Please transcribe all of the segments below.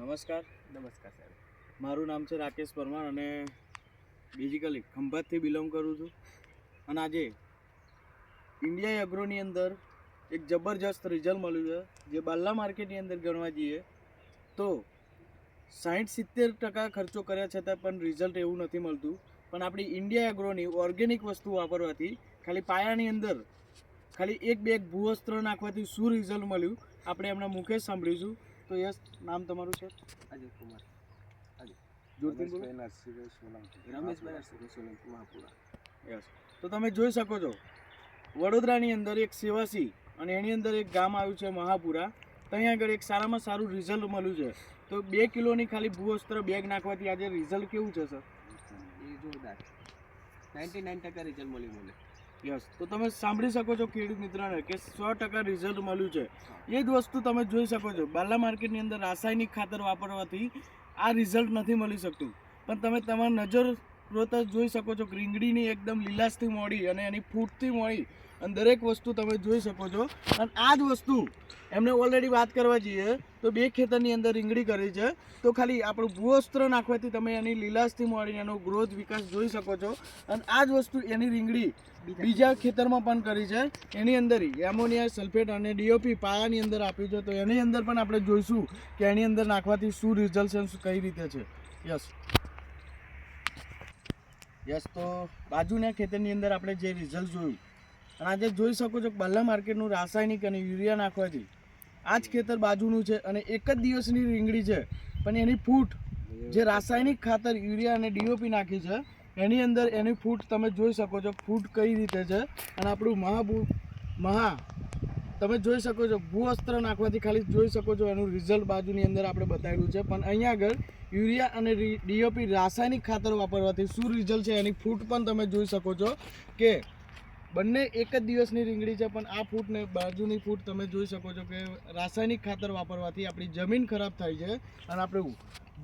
નમસ્કાર. નમસ્કાર સાહેબ. મારું નામ છે રાકેશ પરમાર અને બેઝિકલી ખંભાતથી બિલોંગ કરું છું. અને આજે ઇન્ડિયા એગ્રોની અંદર એક જબરજસ્ત રિઝલ્ટ મળ્યું છે. જે બાલ્લા માર્કેટની અંદર ગણવા જઈએ તો સાઠ સિત્તેર ટકા ખર્ચો કર્યા છતાં પણ રિઝલ્ટ એવું નથી મળતું. પણ આપણી ઇન્ડિયા એગ્રોની ઓર્ગેનિક વસ્તુ વાપરવાથી ખાલી પાયાની અંદર ખાલી એક બેગ ભૂવસ્ત્ર નાખવાથી શું રિઝલ્ટ મળ્યું આપણે એમના મુખે સાંભળીશું. તો યસ નામ તમારું છે અજય કુમાર. જોરથી બોલો. રમેશભાઈ નરસિંહભાઈ સોલંકી. રમેશભાઈ નરસિંહભાઈ સોલંકી મહાપુરા. યસ. તો તમે જોઈ શકો છો વડોદરાની અંદર એક સેવાસી અને એની અંદર એક ગામ આવ્યું છે મહાપુરા. ત્યાં આગળ એક સારામાં સારું રિઝલ્ટ મળ્યું છે. તો બે કિલોની ખાલી ભૂવસ્ત્ર બેગ નાખવાથી આજે રિઝલ્ટ કેવું છે સર એ જોરદાર. નાઇન્ટી નાઇન ટકા રિઝલ્ટ મળ્યું મને. યસ. તો તમે સાંભળી શકો છો ખેડૂત મિત્રને કે સો ટકા રિઝલ્ટ મળ્યું છે. એ જ વસ્તુ તમે જોઈ શકો છો. બાલા માર્કેટની અંદર રાસાયણિક ખાતર વાપરવાથી આ રિઝલ્ટ નથી મળી શકતું. પણ તમે તમારી નજર પૂર્વક જ જોઈ શકો છો. રીંગડીની એકદમ લીલાશથી મોડી અને એની ફૂટથી મોડી અને દરેક વસ્તુ તમે જોઈ શકો છો. અને આ જ વસ્તુ એમને ઓલરેડી વાત કરવા જઈએ તો બે ખેતરની અંદર રીંગણી કરી છે. તો ખાલી આપણું ભૂવસ્ત્ર નાખવાથી તમે એની લીલાશથી મોડી એનો ગ્રોથ વિકાસ જોઈ શકો છો. અને આ જ વસ્તુ એની રીંગણી બીજા ખેતરમાં પણ કરી છે. એની અંદર એમોનિયા સલ્ફેટ અને ડીઓપી પાયાની અંદર આપ્યું છે. તો એની અંદર પણ આપણે જોઈશું કે એની અંદર નાખવાથી શું રિઝલ્ટ કઈ રીતે છે. યસ યસ, તો બાજુના ખેતરની અંદર આપણે જે રિઝલ્ટ જોયું, અને આજે જોઈ શકો છો કે બાલા માર્કેટનું રાસાયણિક અને યુરિયા નાખવાથી આ જ ખેતર બાજુનું છે અને એક જ દિવસની રીંગણી છે, પણ એની ફૂટ, જે રાસાયણિક ખાતર, યુરિયા અને ડીઓપી નાખી છે, એની અંદર એની ફૂટ તમે જોઈ શકો છો ફૂટ કઈ રીતે છે, અને આપણું મહાભૂ, મહા તમે જોઈ શકો છો, ભૂઅસ્ત્ર નાખવાથી ખાલી જોઈ શકો છો એનું રિઝલ્ટ બાજુની અંદર આપણે બતાવેલું છે. પણ અહીંયા આગળ યુરિયા અને ડીઓપી રાસાયણિક ખાતર વાપરવાથી શું રિઝલ્ટ છે એની ફૂટ પણ તમે જોઈ શકો છો કે બંને એક જ દિવસની રીંગણી છે, પણ આ ફૂટને બાજુની ફૂટ તમે જોઈ શકો છો કે રાસાયણિક ખાતર વાપરવાથી આપણી જમીન ખરાબ થાય છે અને આપણે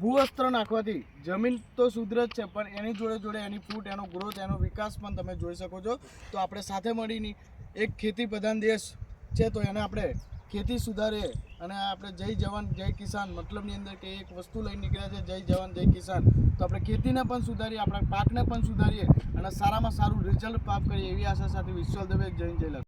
ભૂઅસ્ત્ર નાખવાથી જમીન તો સુધર જ છે, પણ એની જોડે જોડે એની ફૂટ, એનો ગ્રોથ એનો વિકાસ પણ તમે જોઈ શકો છો. તો આપણે સાથે મળીને એક ખેતી પ્રધાન દેશ છે, તો એને આપણે ખેતી સુધારે અને આપણે જય જવાન, જય કિસાન મતલબની અંદર કે એક વસ્તુ લઈને નીકળ્યા છે, જય જવાન, જય કિસાન. તો આપણે ખેતીને પણ સુધારીએ, આપણા પાકને પણ સુધારીએ અને સારામાં સારું રિઝલ્ટ પ્રાપ્ત કરીએ એવી આશા સાથે વિશ્વાસ દવે, જય જય